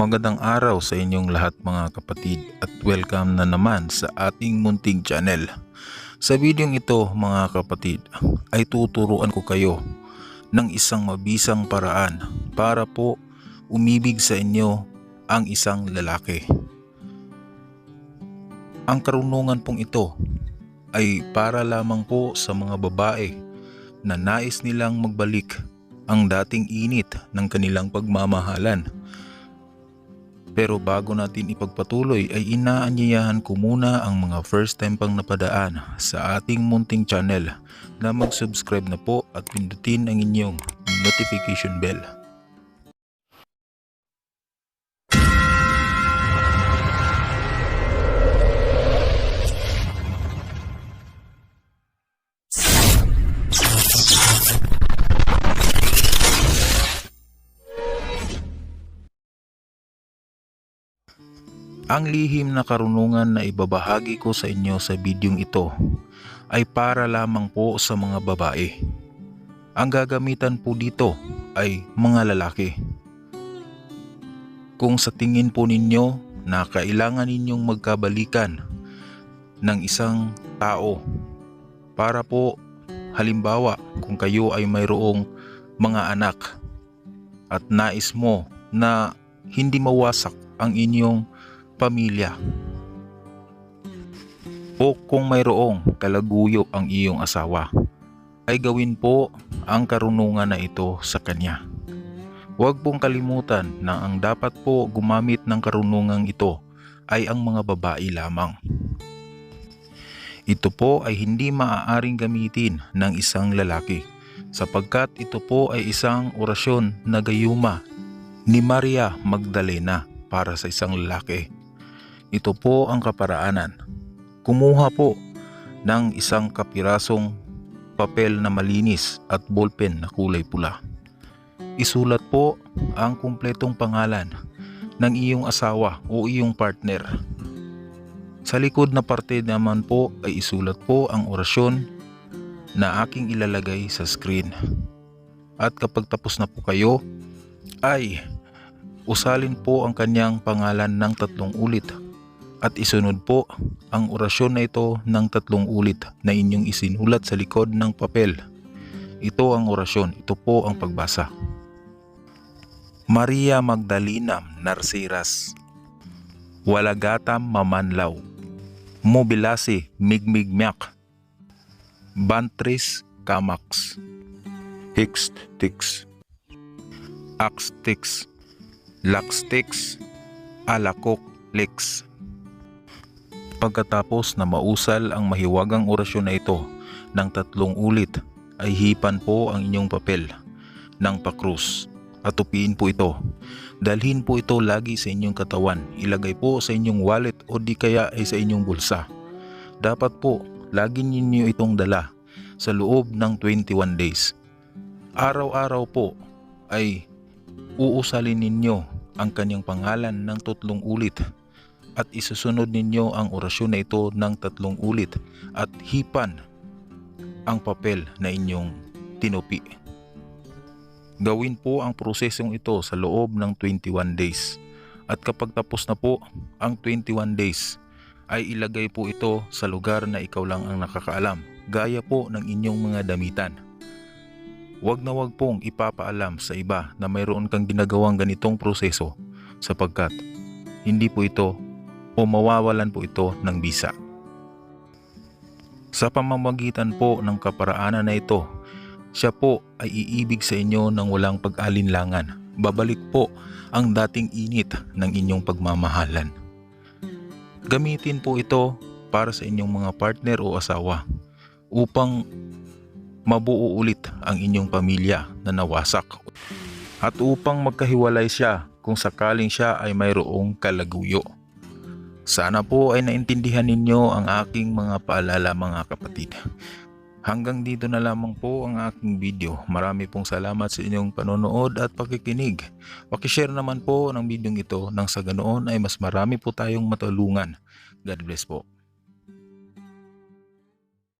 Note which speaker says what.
Speaker 1: Magandang araw sa inyong lahat mga kapatid at welcome na naman sa ating munting channel. Sa videong ito mga kapatid ay tuturuan ko kayo ng isang mabisang paraan para po umibig sa inyo ang isang lalaki. Ang karunungan pong ito ay para lamang po sa mga babae na nais nilang magbalik ang dating init ng kanilang pagmamahalan pero bago natin ipagpatuloy ay inaanyayahan ko muna ang mga first time pang napadaan sa ating munting channel na mag-subscribe na po at pindutin ang inyong notification bell. Ang lihim na karunungan na ibabahagi ko sa inyo sa bidyong ito ay para lamang po sa mga babae. Ang gagamitan po dito ay mga lalaki. Kung sa tingin po ninyo na kailangan ninyong magkabalikan ng isang tao para po halimbawa kung kayo ay mayroong mga anak at nais mo na hindi mawasak ang inyong pamilya. O kung mayroong kalaguyo ang iyong asawa, ay gawin po ang karunungan na ito sa kanya. Huwag pong kalimutan na ang dapat po gumamit ng karunungang ito ay ang mga babae lamang. Ito po ay hindi maaaring gamitin ng isang lalaki sapagkat ito po ay isang orasyon na gayuma ni Maria Magdalena para sa isang lalaki. Ito po ang kaparaanan. Kumuha po ng isang kapirasong papel na malinis at ballpen na kulay pula. Isulat po ang kumpletong pangalan ng iyong asawa o iyong partner. Sa likod na parte naman po ay isulat po ang orasyon na aking ilalagay sa screen. At kapag tapos na po kayo, ay usalin po ang kanyang pangalan ng tatlong ulit at isunod po ang orasyon na ito ng tatlong ulit na inyong isinulat sa likod ng papel. Ito ang orasyon, ito po ang pagbasa. Maria Magdalena Narciras Walagatam Mamanlaw Mobilasi Migmigmyak Bantris Kamax Hixt Tix Axtix Laxtix Alakok Lix Pagkatapos na mausal ang mahiwagang orasyon na ito ng tatlong ulit ay hipan po ang inyong papel ng pakrus at tupiin po ito. Dalhin po ito lagi sa inyong katawan. Ilagay po sa inyong wallet o di kaya ay sa inyong bulsa. Dapat po lagi ninyo itong dala sa loob ng 21 days. Araw-araw po ay uusalin ninyo ang kanyang pangalan ng tatlong ulit at isusunod ninyo ang orasyon na ito ng tatlong ulit at hipan ang papel na inyong tinupi. Gawin po ang prosesong ito sa loob ng 21 days. At kapag tapos na po ang 21 days, ay ilagay po ito sa lugar na ikaw lang ang nakakaalam, gaya po ng inyong mga damitan. Huwag na huwag pong ipapaalam sa iba na mayroon kang ginagawang ganitong proseso sapagkat hindi po ito o mawawalan po ito ng bisa. Sa pamamagitan po ng kaparaanan na ito, siya po ay iibig sa inyo ng walang pag-alinlangan. Babalik po ang dating init ng inyong pagmamahalan. Gamitin po ito para sa inyong mga partner o asawa upang mabuo ulit ang inyong pamilya na nawasak at upang magkahiwalay siya kung sakaling siya ay mayroong kalaguyo. Sana po ay naintindihan ninyo ang aking mga paalala mga kapatid. Hanggang dito na lamang po ang aking video. Marami pong salamat sa inyong panonood at pakikinig. Pakishare naman po ng video ito nang sa ganoon ay mas marami po tayong matulungan. God bless po.